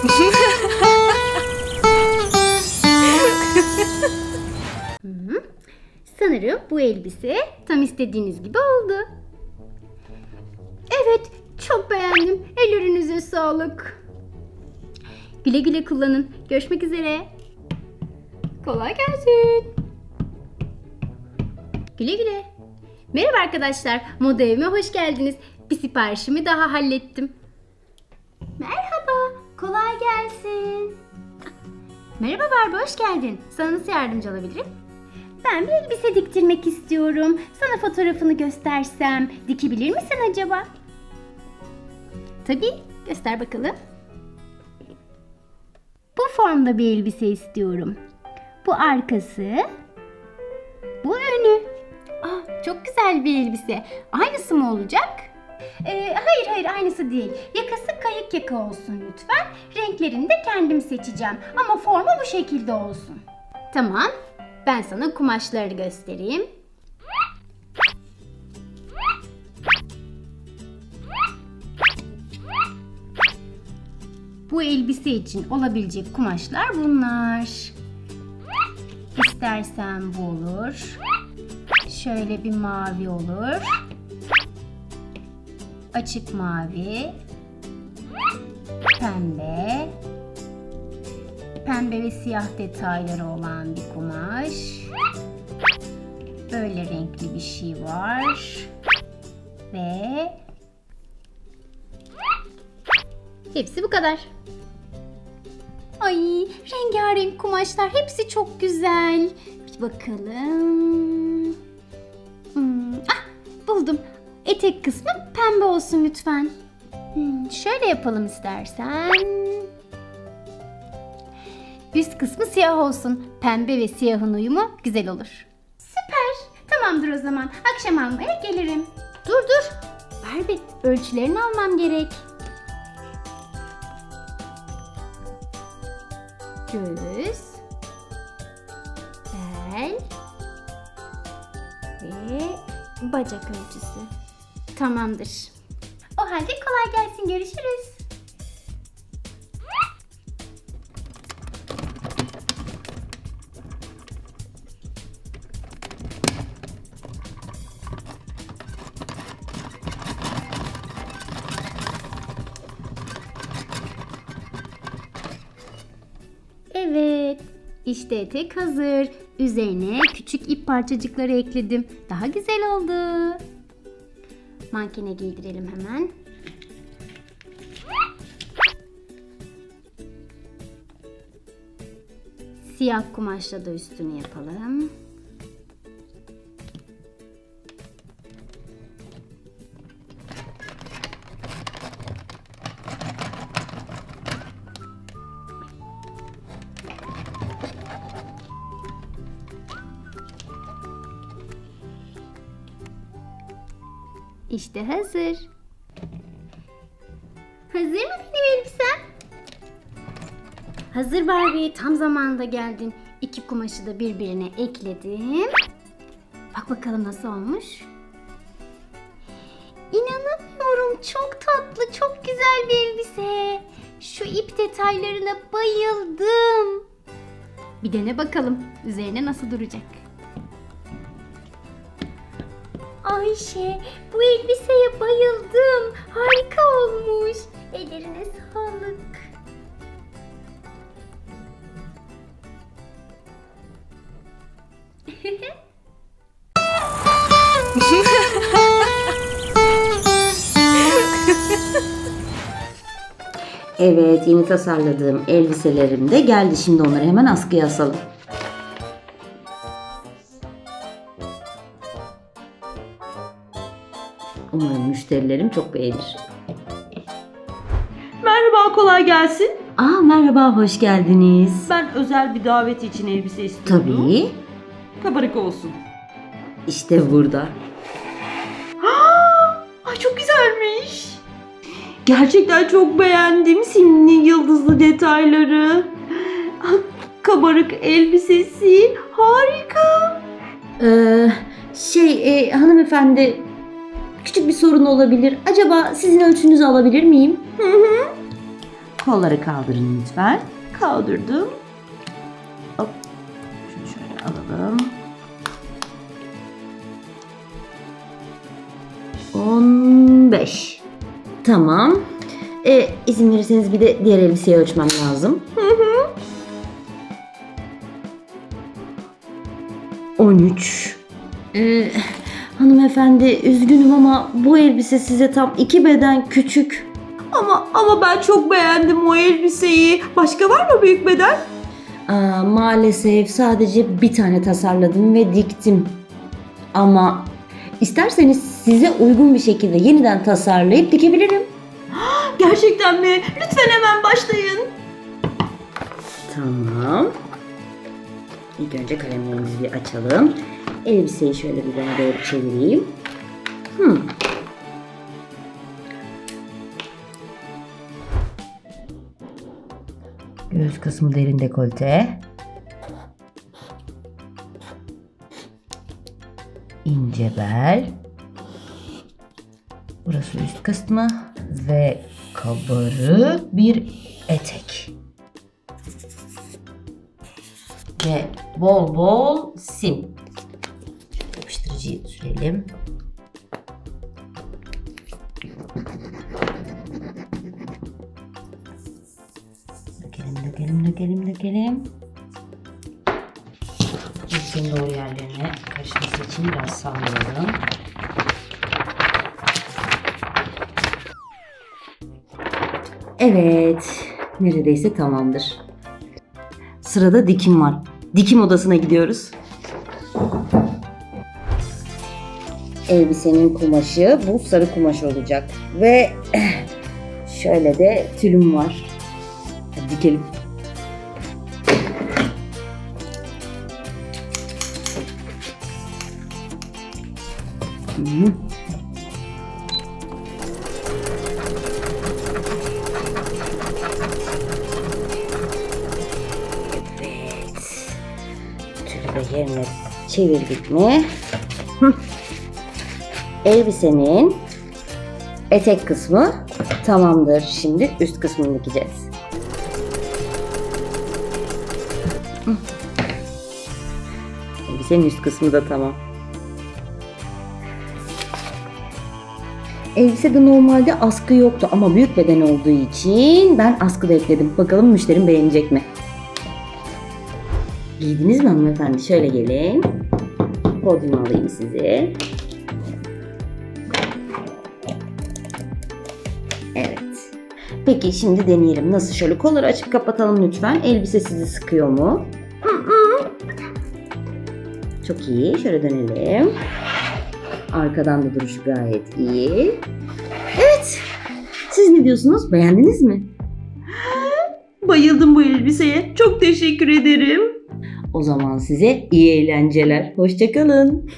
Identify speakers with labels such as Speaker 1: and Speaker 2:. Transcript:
Speaker 1: Sanırım bu elbise tam istediğiniz gibi oldu. Evet, çok beğendim. Ellerinize sağlık. Güle güle kullanın. Görüşmek üzere. Kolay gelsin. Güle güle. Merhaba arkadaşlar. Moda evime hoş geldiniz. Bir siparişimi daha hallettim. Merhaba. Kolay gelsin. Merhaba Barbie, hoş geldin. Sana nasıl yardımcı olabilirim? Ben bir elbise diktirmek istiyorum. Sana fotoğrafını göstersem dikebilir misin acaba? Tabii, göster bakalım. Bu formda bir elbise istiyorum. Bu arkası, bu önü. Aa, çok güzel bir elbise. Aynısı mı olacak? Ee, hayır hayır aynısı değil. Yakası kayık yaka olsun lütfen. Renklerini de kendim seçeceğim. Ama formu bu şekilde olsun. Tamam. Ben sana kumaşları göstereyim. Bu elbise için olabilecek kumaşlar bunlar. İstersen bu olur. Şöyle bir mavi olur. Açık mavi. Pembe. Pembe ve siyah detayları olan bir kumaş. Böyle renkli bir şey var. Ve hepsi bu kadar. Ay rengarenk kumaşlar hepsi çok güzel. Bir bakalım. Hmm, ah buldum. Etek kısmı pembe olsun lütfen. Hmm, şöyle yapalım istersen. Üst kısmı siyah olsun. Pembe ve siyahın uyumu güzel olur. Süper. Tamamdır o zaman. Akşam almaya gelirim. Dur dur. Barbie ölçülerini almam gerek. Göğüs. Bel. Ve bacak ölçüsü. Tamamdır. O halde kolay gelsin. Görüşürüz. Evet. İşte etek hazır. Üzerine küçük ip parçacıkları ekledim. Daha güzel oldu. Mankene giydirelim hemen. Siyah kumaşla da üstünü yapalım. İşte hazır. Hazır mı benim elbisem? Hazır Barbie. Tam zamanında geldin. İki kumaşı da birbirine ekledim. Bak bakalım nasıl olmuş. İnanamıyorum. Çok tatlı, çok güzel bir elbise. Şu ip detaylarına bayıldım. Bir dene bakalım üzerine nasıl duracak. Ayşe, bu elbiseye bayıldım. Harika olmuş. Ellerine sağlık.
Speaker 2: Evet, yeni tasarladığım elbiselerim de geldi. Şimdi onları hemen askıya asalım. Umarım müşterilerim çok beğenir.
Speaker 3: Merhaba, kolay gelsin.
Speaker 2: Aa merhaba, hoş geldiniz.
Speaker 3: Ben özel bir davet için elbise istiyorum.
Speaker 2: Tabii.
Speaker 3: Kabarık olsun.
Speaker 2: İşte burada.
Speaker 3: Ay çok güzelmiş. Gerçekten çok beğendim simli yıldızlı detayları. Kabarık elbisesi harika.
Speaker 2: Ee, şey e, hanımefendi küçük bir sorun olabilir. Acaba sizin ölçünüzü alabilir miyim?
Speaker 3: Hı hı.
Speaker 2: Kolları kaldırın lütfen.
Speaker 3: Kaldırdım.
Speaker 2: Hop. Alalım. 15. Tamam. E, izin verirseniz bir de diğer elbiseyi ölçmem lazım. Hı hı. 13. Ee, hanımefendi üzgünüm ama bu elbise size tam iki beden küçük.
Speaker 3: Ama ama ben çok beğendim o elbiseyi. Başka var mı büyük beden?
Speaker 2: Aa, maalesef sadece bir tane tasarladım ve diktim. Ama isterseniz size uygun bir şekilde yeniden tasarlayıp dikebilirim.
Speaker 3: Gerçekten mi? Lütfen hemen başlayın.
Speaker 2: Tamam. İlk önce kalemlerimizi bir açalım. Elbiseyi şöyle bir bana doğru çevireyim. Hmm. Kısmı derin dekolte. ince bel. Burası üst kısmı ve kabarı bir etek. Ve bol bol sim. Yapıştırıcıyı sürelim. Cipsin doğru yerlerine karışması için biraz sallayalım. Evet, neredeyse tamamdır. Sırada dikim var. Dikim odasına gidiyoruz. Elbisenin kumaşı bu sarı kumaş olacak. Ve şöyle de tülüm var. Dikelim. Hı. De yerine çevirdik mi? Elbisenin etek kısmı tamamdır. Şimdi üst kısmını dikeceğiz. Elbisenin üst kısmı da tamam. Elbisede normalde askı yoktu ama büyük beden olduğu için ben askı da ekledim. Bakalım müşterim beğenecek mi? Giydiniz mi hanımefendi? Şöyle gelin. Podyuma alayım sizi. Evet. Peki şimdi deneyelim. Nasıl? Şöyle kolları açıp kapatalım lütfen. Elbise sizi sıkıyor mu? Çok iyi. Şöyle dönelim. Arkadan da duruşu gayet iyi. Evet. Siz ne diyorsunuz? Beğendiniz mi?
Speaker 3: Bayıldım bu elbiseye. Çok teşekkür ederim.
Speaker 2: O zaman size iyi eğlenceler. Hoşçakalın.